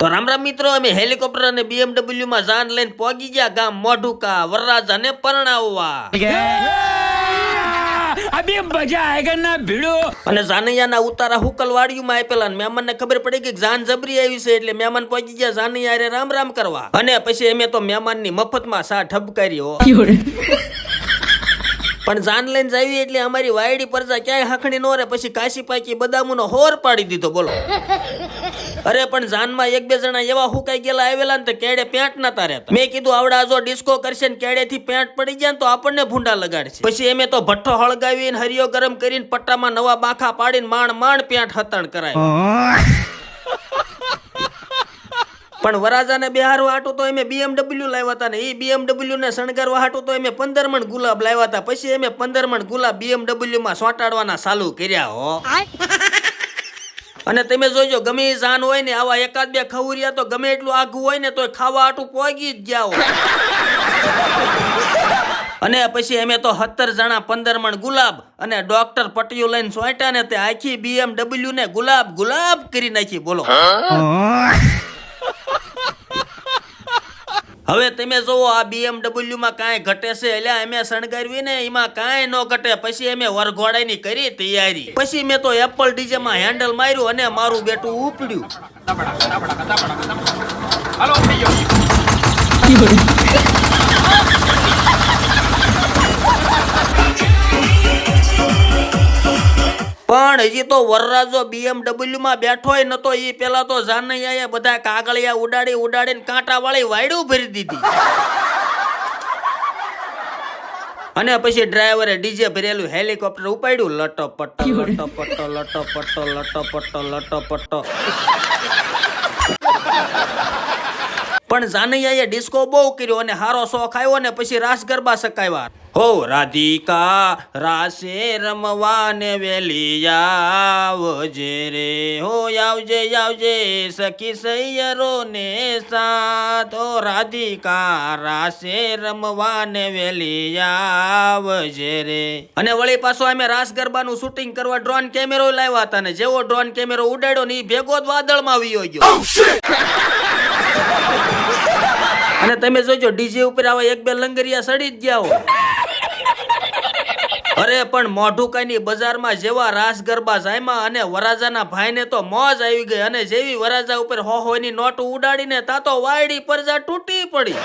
તો રામ રામ મિત્રો અમે હેલિકોપ્ટર અને બીએમડબલ્યુમાં જાન લઈને પહોંચી ગયા. ગામ મોઢુકા વરરાજ અને પરણાવવા. અને જાનૈયાના ઉતારા હુકલવાડીમાં આપેલા મેમનને ખબર પડી કે જાન જબરી આવી છે એટલે મેમન પહોંચી ગયા જાનૈયા રામ રામ કરવા. અને પછી અમે તો મેમનની મફતમાં સા ઠપકારી પણ જાન લઈને જાવી એટલે અમારી વાયડી પરજા ક્યાંય હાંખણી નો રે પછી કાશી પાકી બદામુનો હોર પાડી દીધો, બોલો. અરે, પણ જાનમાં એક બે જણા એવા હુકાઈ ગયેલા આવેલા ને કેડે પેન્ટ નતા રહેતા. મેં કીધું, આવડા જો ડિસ્કો કરશે ને કેડે થી પેન્ટ પડી ને તો આપણને ભૂંડા લગાડશે. પછી એમે તો ભઠ્ઠો હળગાવીને હરિયો ગરમ કરીને પટ્ટામાં નવા બાખા પાડીને માણ માણ પેન્ટ હતણ કરાય. પણ વરાજાને બિહારવા હાટું તો એમે BMW લાવ્યા હતા ને એ BMW ને શણગારવા હાટું તો એમે પંદર મણ ગુલાબ લાવ્યા હતા પછી એમે પંદર મણ ગુલાબ BMW માં સોંટાડવાના ચાલુ કર્યા હો. અને તમે જોજો, ગમે એ જાન હોય ને આવા એકાદ બે ખવરિયા તો ગમે એટલું આઘું હોય ને તો ખાવા હાટું પોગી જ ગયા અને પછી અમે તો સત્તર જણા પંદર મણ ગુલાબ અને ડોક્ટર પટિયું લઈને સોંટ્યા ને તે આખી BMW ને ગુલાબ ગુલાબ કરી નાખી. બોલો. હવે તમે જુઓ આ બીએમડબલ્યુમાં કાંઈ ઘટે છે? એટલે અમે શણગારવી ને, એમાં કાંઈ ન ઘટે. પછી અમે વરઘોડાની કરી તૈયારી. પછી મેં તો એપલ ડીજે માં હેન્ડલ માર્યું અને મારું બેટું ઉપડ્યું. પણ હજી તો વરરાજો BMW માં બેઠો ન નતો એ પેલા તો જાનૈયાએ બધા કાગળિયા ઉડાડી ઉડાડીને કાંટા વાળી વાયડું ભરી દીધી. અને પછી ડ્રાઈવરે ડીજે ભરેલું, હેલિકોપ્ટર ઉપાડ્યું લટો પટ્ટો લટો પટ્ટો લટો પટ્ટો લટો પટ્ટો લટો પટ્ટો પણ જાનૈયાએ ડિસ્કો બહુ કર્યો અને હારો શોખ આવ્યો ને પછી રાસ ગરબા સકાવ્યા હો, રાધિકા રાસે રમવાને વેલી આવજે રે. હો, આવજે આવજે, સખી સૈયરો ને સાથ. હો, રાધિકા રાસે રમવાને વેલી આવજે રે. અને વળી પાછો અમે રાસ ગરબાનું શૂટિંગ કરવા ડ્રોન કેમેરો લાવ્યા હતા ને જેવો ડ્રોન કેમેરો ઉડાડ્યો ને એ ભેગો જ વાદળમાં આવી ગયો. અને તમે જોજો, ડીજે ઉપર આવા એક બે લંગરિયા સડી જ ગયા અરે, પણ મોઢુકાની બજારમાં જેવા રાસ ગરબા જાયમાં અને વરાજાના ભાઈને તો મોજ આવી ગઈ અને જેવી વરાજા ઉપર હો હોની નોટ ઉડાડીને તા તો વાયડી પરજા તૂટી પડી.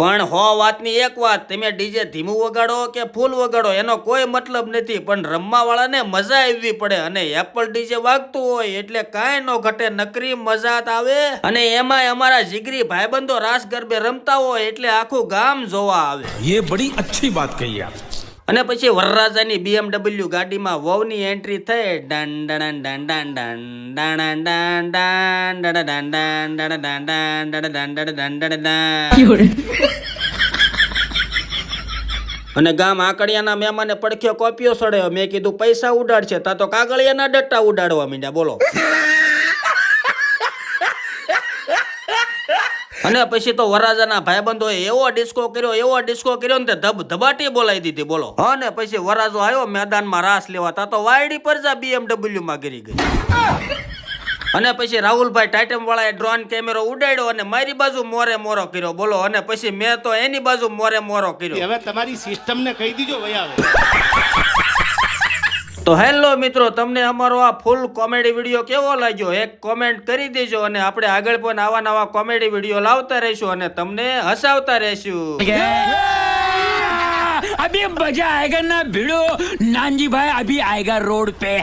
પણ હો વાતની એક વાત, તમે ડીજે ધીમું વગાડો કે ફૂલ વગાડો, એનો કોઈ મતલબ નથી, પણ રમવાવાળાને મજા આવવી પડે અને એપલ ડીજે વાગતું હોય એટલે કાંઈ ન ઘટે, નકરી મજા આવે. અને એમાં અમારા જીગરી ભાઈબંધો રાસ ગરબે રમતા હોય એટલે આખું ગામ જોવા આવે. એ બડી અચ્છી વાત કહી આપ. અને પછી વરરાજાની બીએમડબલ્યુ ગાડીમાં વહુની એન્ટ્રી થઈ અને ગામ આકડિયાના મહેમાને પડખ્યો કોપીઓ સડ્યો મેં કીધું પૈસા ઉડાડશે તા તો કાગળિયાના ડટ્ટા ઉડાડવા માંડ્યા બોલો અને પછી તો વરાજાના ભાઈબંધો એવો ડિસ્કો કર્યો, એવો ડિસ્કો કર્યો ને તે ધબ, ધબાટી બોલાવી દીધી, બોલો. અને પછી વરાજો આવ્યો, મેદાનમાં રાસ લેવા તા તો વાયડી પર જા BMW માં ગરી ગઈ. અને પછી રાહુલભાઈ ટાઇટમ વાળાએ ડ્રોન કેમેરો ઉડાડ્યો અને મારી બાજુ મોરે મોરો કર્યો, બોલો. અને પછી મેં તો એની બાજુ મોરે મોરો કર્યો. હવે તમારી સિસ્ટમને કહી દીજો ભાઈ આવે. તો હેલો મિત્રો, તમને અમારો આ ફૂલ કોમેડી વીડિયો કેવો લાગ્યો? એક કોમેન્ટ કરી દેજો અને આપણે આગળ પણ આવા નવા કોમેડી વીડિયો લાવતા રહીશું અને તમને હસાવતા રહીશું. અભી મજા આયેગા ના ભીડો. નાનજી ભાઈ અભી આયેગા રોડ પે.